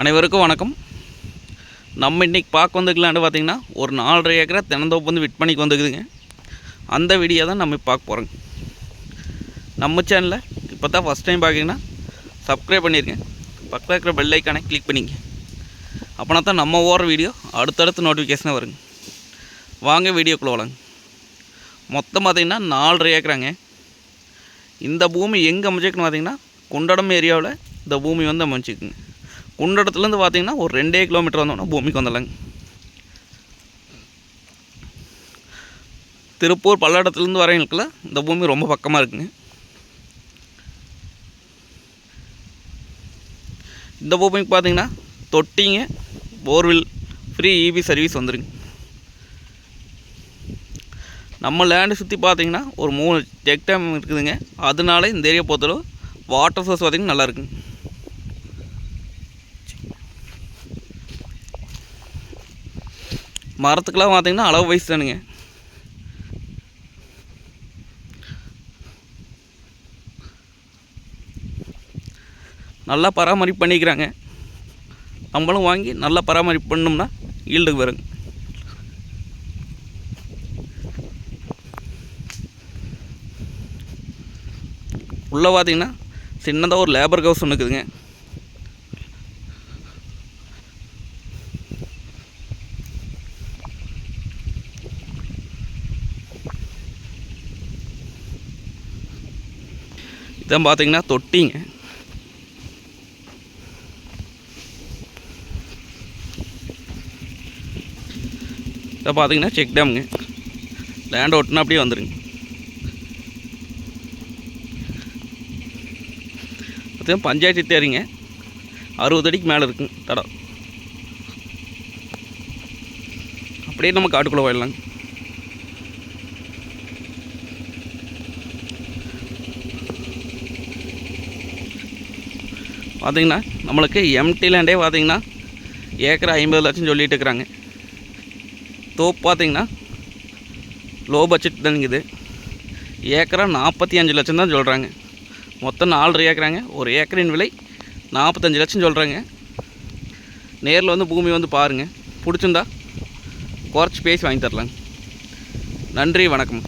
அனைவருக்கும் வணக்கம். நம்ம இன்றைக்கி பார்க்க வந்துக்கலான்னு பார்த்தீங்கன்னா ஒரு நாலரை ஏக்கரை தினந்தோப்பு வந்து விற்பனைக்கு வந்துக்குதுங்க அந்த வீடியோ தான் நம்ம பார்க்க போகிறோங்க நம்ம சேனலில் இப்போ தான் ஃபஸ்ட் டைம் பார்க்குறீங்கன்னா சப்ஸ்கிரைப் பண்ணிடுங்க பக்கத்தில் இருக்கிற பெல் ஐக்கானை கிளிக் பண்ணிங்க. அப்போனா தான் நம்ம ஓடுற வீடியோ அடுத்தடுத்து நோட்டிஃபிகேஷனாக வருங்க. வாங்க வீடியோக்குள்ளே வளங்க மொத்தம் பார்த்திங்கன்னா நாலரை ஏக்கராங்க. இந்த பூமி எங்கே அமைச்சிருக்குன்னு பார்த்தீங்கன்னா குண்டடம் ஏரியாவில் இந்த பூமி வந்து அமைச்சிக்குங்க குண்டடத்துலேருந்து பார்த்தீங்கன்னா ஒரு ரெண்டே கிலோமீட்டர் வந்தோம்னா பூமிக்கு வந்துடலாங்க. திருப்பூர் பல்லடத்துலேருந்து வரவங்களுக்குலாம் இந்த பூமி ரொம்ப பக்கமாக இருக்குங்க. இந்த பூமிக்கு பார்த்தீங்கன்னா தொட்டிங்க போர்வில் ஃப்ரீ இபி சர்வீஸ் வந்துருங்க. நம்ம லேண்டை சுற்றி பார்த்தீங்கன்னா ஒரு மூணு டெக் டேம் இருக்குதுங்க. அதனால இந்த ஏரியா பொறுத்தளவு வாட்டர் சோர்ஸ் பார்த்திங்கன்னா நல்லாயிருக்குங்க இருக்குங்க மரத்துக்கெல்லாம் பார்த்தீங்கன்னா அளவு வயசு தானுங்க. நல்லா பராமரிப்பு பண்ணிக்கிறாங்க. நம்மளும் வாங்கி நல்லா பராமரிப்பு பண்ணோம்னா ஈல்டுக்கு வருங்க. உள்ளே பார்த்தீங்கன்னா சின்னதாக ஒரு லேபர் ஹவுஸ் ஒன்று இருக்குதுங்க. இதான் பார்த்தீங்கன்னா தொட்டிங்க. இதை பார்த்தீங்கன்னா செக் டேமுங்க. லேண்ட் ஓட்டுனா அப்படியே வந்துடுங்க பார்த்தீங்கன்னா பஞ்சாயத்து தேரிங்க. அறுபது அடிக்கு மேலே இருக்குங்க தடம். அப்படியே நம்ம காட்டுக்குள்ளே போயிடலாங்க. பார்த்திங்கன்னா நம்மளுக்கு எம்டி லேண்டே பார்த்திங்கன்னா ஏக்கர் ஐம்பது லட்சம் சொல்லிட்டு இருக்கிறாங்க. தோப்பு பார்த்திங்கன்னா லோ பட்ஜெட் தான் இது ஏக்கரா நாற்பத்தி அஞ்சு லட்சம் தான் சொல்கிறாங்க மொத்தம் நாலரை ஏக்கராங்க. ஒரு ஏக்கரின் விலை நாற்பத்தஞ்சு லட்சம் சொல்கிறாங்க நேரில் வந்து பூமி வந்து பாருங்கள் பிடிச்சிருந்தா குறைச்சி பேசி வாங்கி தரலாங்க. நன்றி வணக்கம்.